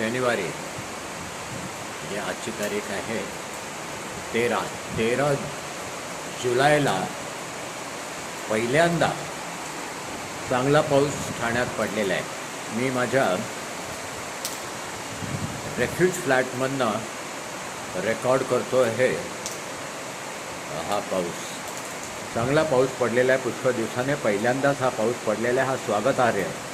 शनिवारी. म्हणजे आजची तारीख आहे तेरा तेरा जुलैला पहिल्यांदा चांगला पाऊस ठाण्यात पडलेला आहे. मी माझ्या रेफ्यूज फ्लॅटमधनं रेकॉर्ड करतो आहे हा पाऊस. चांगला पाऊस पडलेला आहे. पुष्कळ दिवसाने पहिल्यांदाच हा पाऊस पडलेला आहे. हा स्वागतार्ह आहे.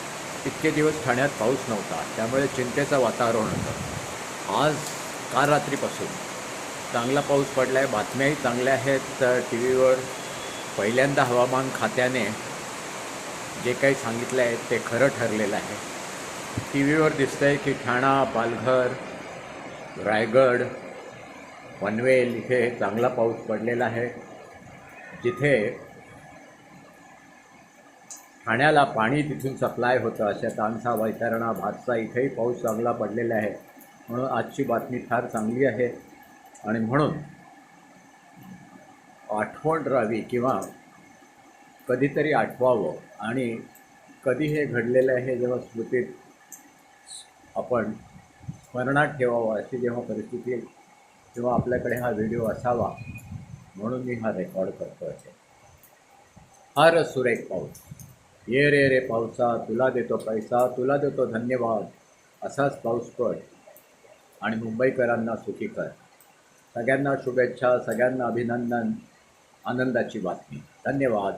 इतके दिवस ठाण्यात पाऊस नव्हता. त्यामुळे चिंतेचं वातावरण होतं. आज काल रात्रीपासून चांगला पाऊस पडला आहे बातम्याही चांगल्या आहेत. टी व्हीवर पहिल्यांदा हवामान खात्याने जे काही सांगितलं आहे ते खरं ठरलेलं आहे. टी व्हीवर दिसतं आहे की ठाणा पालघर रायगड पनवेल इथे चांगला पाऊस पडलेला आहे. जिथे ठाण्याला पाणी तिथून सप्लाय होतं. अशा तानसा वैतरणा भातसा इथेही पाऊस चांगला पडलेला आहे. म्हणून आजची बातमी फार चांगली आहे. आणि म्हणून आठवण राहावी किंवा कधीतरी आठवावं. आणि कधी हे घडलेलं आहे जेव्हा स्मृतीत आपण स्मरणात ठेवावं अशी जेव्हा परिस्थिती येईल तेव्हा आपल्याकडे हा व्हिडिओ असावा. म्हणून मी हा रेकॉर्ड करतो आहे फार सुरेख पाऊस. ये रे रे पावसा तुला देतो पैसा तुला देतो धन्यवाद. असाच पाऊस पड आणि मुंबईकरांना सुखी कर. सगळ्यांना शुभेच्छा सगळ्यांना अभिनंदन. आनंदाची बातमी. धन्यवाद.